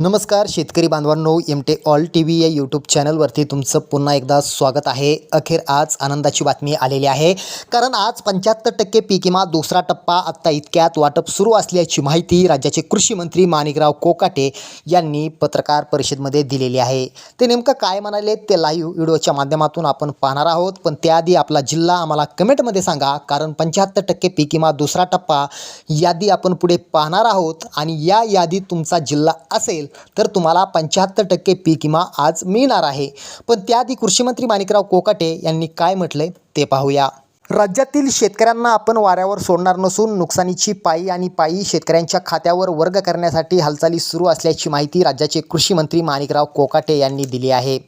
नमस्कार शेतकरी बांधवांनो M T all T V या यूट्यूब चॅनलवरती तुमचं पुन्हा एकदा स्वागत आहे. अखेर आज आनंदाची बातमी आलेली आहे. कारण आज पंच्याहत्तर टक्के पिकिमा दुसरा टप्पा आत्ता इतक्यात वाटप सुरू असल्याची माहिती राज्याचे कृषी मंत्री माणिकराव कोकाटे यांनी पत्रकार परिषदेमध्ये दिलेली आहे. ते नेमकं काय म्हणाले ते लाईव्ह व्हिडिओच्या माध्यमातून आपण पाहणार आहोत. पण त्याआधी आपला जिल्हा आम्हाला कमेंटमध्ये सांगा. कारण पंच्याहत्तर टक्के पिकिमा दुसरा टप्पा यादी आपण पुढे पाहणार आहोत. आणि या यादीत तुमचा जिल्हा असेल तर तुम्हाला पंच्याहत्तर टक्के पीक विमा आज मिळणार आहे. पण त्याआधी कृषीमंत्री माणिकराव कोकाटे यांनी काय म्हटलंय ते पाहूया. राज्यातील शेतकऱ्यांना आपण वाऱ्यावर सोडणार नसून नुकसानीची पायी आणि पायी शेतकऱ्यांच्या खात्यावर वर्ग करण्यासाठी हालचाली सुरू असल्याची माहिती राज्याचे कृषी मंत्री माणिकराव कोकाटे यांनी दिली आहे.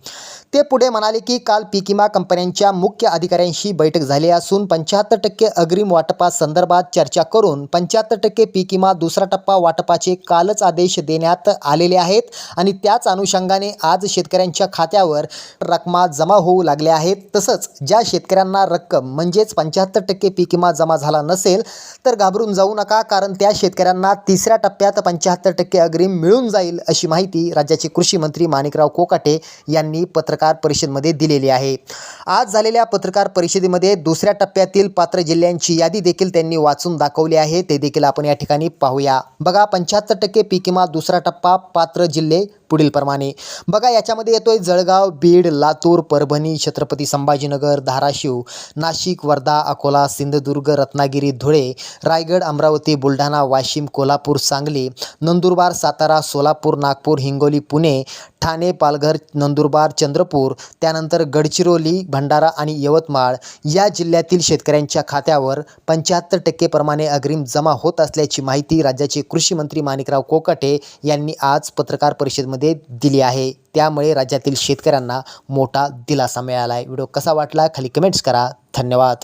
ते पुढे म्हणाले की काल पीक विमा कंपन्यांच्या मुख्य अधिकाऱ्यांशी बैठक झाली असून पंच्याहत्तर टक्के अग्रिम वाटपासंदर्भात चर्चा करून पंच्याहत्तर टक्के पीक विमा दुसरा टप्पा वाटपाचे कालच आदेश देण्यात आलेले आहेत आणि त्याच अनुषंगाने आज शेतकऱ्यांच्या खात्यावर रकमा जमा होऊ लागल्या आहेत. तसंच ज्या शेतकऱ्यांना रक्कम म्हणजेच पंच्याहत्तर टक्के पीक विमा जमा झाला नसेल तर घाबरून जाऊ नका कारण त्या शेतकऱ्यांना तिसऱ्या टप्प्यात पंच्याहत्तर टक्के अग्रिम मिळून जाईल अशी माहिती राज्याचे कृषी मंत्री माणिकराव कोकाटे यांनी पत्रकार परिषदेमध्ये दिलेली आहे. आज झालेल्या पत्रकार परिषदेमध्ये दुसऱ्या टप्प्यातील पात्र जिल्ह्यांची यादी देखील त्यांनी वाचून दाखवली आहे. ते देखील आपण या ठिकाणी पाहूया. बघा पंच्याहत्तर टक्के पीक किमा दुसरा टप्पा पात्र जिल्हे पुढीलप्रमाणे. बघा याच्यामध्ये येतोय जळगाव बीड लातूर परभणी छत्रपती संभाजीनगर धाराशिव नाशिक वर्धा अकोला सिंधुदुर्ग रत्नागिरी धुळे रायगड अमरावती बुलढाणा वाशिम कोल्हापूर सांगली नंदुरबार सातारा सोलापूर नागपूर हिंगोली पुणे ठाणे पालघर नंदुरबार चंद्रपूर त्यानंतर गडचिरोली भंडारा आणि यवतमाळ या जिल्ह्यातील शेतकऱ्यांच्या खात्यावर पंच्याहत्तर टक्केप्रमाणे अग्रिम जमा होत असल्याची माहिती राज्याचे कृषी मंत्री माणिकराव कोकाटे यांनी आज पत्रकार परिषदेमध्ये दिली आहे. त्यामुळे राज्यातील शेतकऱ्यांना मोठा दिलासा मिळाला आहे व्हिडिओ कसा वाटला? खाली कमेंट्स करा. धन्यवाद.